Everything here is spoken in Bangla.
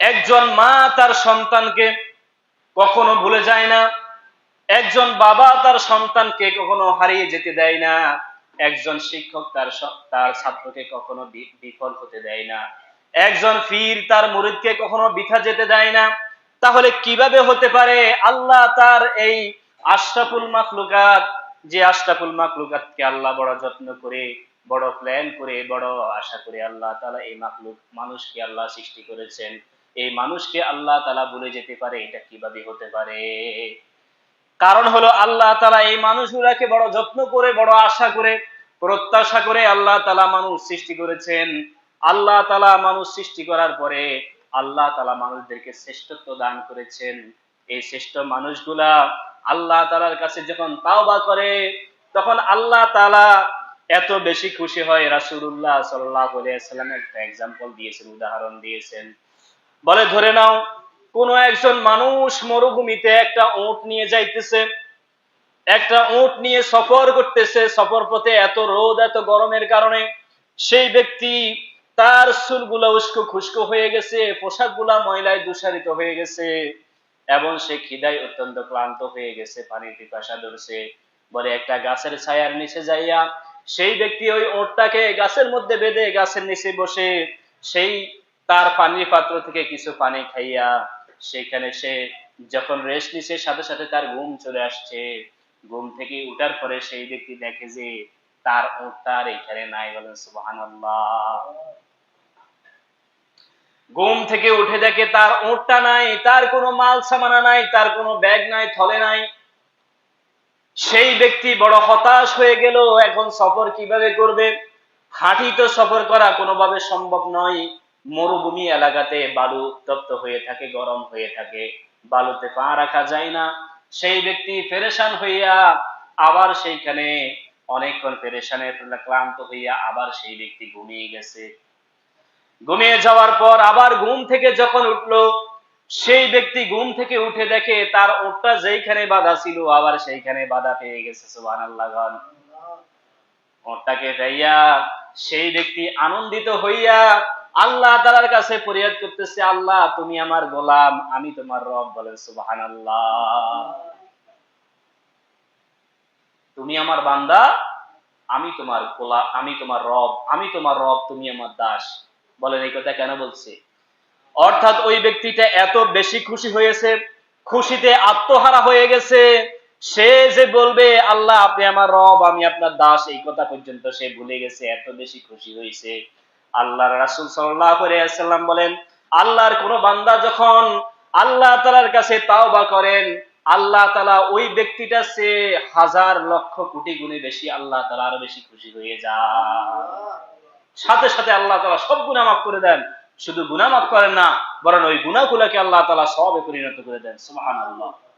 একজন মা তার সন্তানকে কখনো ভুলে যায় না, একজন বাবা তার সন্তানকে কখনো হারিয়ে যেতে দেয় না, একজন শিক্ষক তার তার ছাত্রকে কখনো বিফল হতে দেয় না, একজন পীর তার মুরিদকে কখনো বিথা যেতে দেয় না। তাহলে কীভাবে হতে পারে? আল্লাহ তার এই আশরাফুল মাখলুকাত, যে আশরাফুল মাখলুকাতকে আল্লাহ বড় যত্ন করে, বড় প্ল্যান করে, বড় আশা করে আল্লাহ তালা এই মাখলুক মানুষকে আল্লাহ সৃষ্টি করেছেন। এই মানুষকে আল্লাহ তালা ভুলে যেতে পারে, এটা কীভাবে হতে পারে? কারণ হলো আল্লাহ তালা এই মানুষগুলাকে বড় যত্ন করে, বড় আশা করে, প্রত্যাশা করে আল্লাহ তালা মানুষ সৃষ্টি করেছেন। আল্লাহ তালা মানুষ সৃষ্টি করার পরে আল্লাহ তালা মানুষদেরকে শ্রেষ্ঠত্ব দান করেছেন। এই শ্রেষ্ঠ মানুষগুলা আল্লাহ তালার কাছে যখন তাওবা করে, তখন আল্লাহ তালা এত বেশি খুশি হয়। রাসূলুল্লাহ সাল্লাল্লাহু আলাইহি সাল্লাম একটা এক্সাম্পল দিয়েছেন, উদাহরণ দিয়েছেন। বলে, ধরে নাও, কোন একজন মানুষ মরুভূমিতে একটা উট নিয়ে যাইতেছে। একটা উট নিয়ে সফর করতেছে, সফর পথে এত রোদ, এত গরমের কারণে। সেই ব্যক্তি তার চুলগুলা উস্কো খুস্কো হয়ে গেছে, পোশাকগুলা ময়লায় দূষারিত হয়ে গেছে এবং সে খিদায় অত্যন্ত ক্লান্ত হয়ে গেছে, পানির পিপাসা ধরছে। বলে, একটা গাছের ছায়ার নিচে যাইয়া সেই ব্যক্তি ওই ওটটাকে গাছের মধ্যে বেঁধে গাছের নিচে বসে, সেই তার পানির পাত্র থেকে কিছু পানি খাইয়া সেখানে সে যখন রেস্ট নিছে, সাথে সাথে তার ঘুম চলে আসছে। ঘুম থেকে উঠার পরে সেই ব্যক্তি দেখে যে তার ওটটা এখানে নাই বলেন সুবহানাল্লাহ। ঘুম থেকে উঠে দেখে তার ওটটা নাই, তার কোনো মাল সামানা নাই, তার কোনো ব্যাগ নাই, থলে নাই। সেই ব্যক্তি বড় হতাশ হয়ে গেল, এখন সফর কীভাবে করবে? হাঁটি তো সফর করা কোনোভাবে সম্ভব নয়। মরুভূমি এলাকাতে বালু উত্তপ্ত হয়ে থাকে, গরম হয়ে থাকে। বালুতে পা রাখা যায় না। সেই ব্যক্তি পেরেশান হইয়া আবার সেইখানে অনেকক্ষণ পেরেশানের ক্লান্ত হইয়া আবার সেই ব্যক্তি ঘুমিয়ে গেছে। ঘুমিয়ে যাওয়ার পর আবার ঘুম থেকে যখন উঠল, সেই ব্যক্তি ঘুম থেকে উঠে দেখে তার ওটটা যেইখানে বাধা ছিল, আবার সেইখানে বাধা পেয়ে গেছে, সুবহানাল্লাহ গান। ওটটাকে পাইয়া সেই ব্যক্তি আনন্দিত হইয়া আল্লাহ তাআলার কাছে ফরিয়াদ করতেছে, আল্লাহ, তুমি আমার গোলাম, আমি তোমার রব। বলেন, সুবহানাল্লাহ। তুমি আমার বান্দা, আমি তোমার গোলা আমি তোমার রব, আমি তোমার রব, তুমি আমার দাস। বলেন, এই কথা কেন বলছে? অর্থাৎ ওই ব্যক্তিটা এত বেশি খুশি হয়েছে, খুশিতে আত্মহারা হয়ে গেছে, সে যে বলবে, আল্লাহ, আপনি আমার রব, আমি আপনার দাস, এই কথা পর্যন্ত সে ভুলে গেছে, এত বেশি খুশি হয়েছে। আল্লাহর রাসূল ওয়াসাল্লাম বলেন, আল্লাহর কোন বান্দা যখন আল্লাহ তাআলার কাছে তাওবা করেন, আল্লাহ তাআলা ওই ব্যক্তিটা সে হাজার লক্ষ কোটি গুণে বেশি আল্লাহ তাআলা আরও বেশি খুশি হয়ে যায়। সাথে সাথে আল্লাহ তাআলা সব গুনাহ মাফ করে দেন। শুধু গুনাহ মাফ করেন না, বরং ওই গুনাহগুলোকে আল্লাহ তাআলা সবে পরিণত করে দেন। সুবহানাল্লাহ।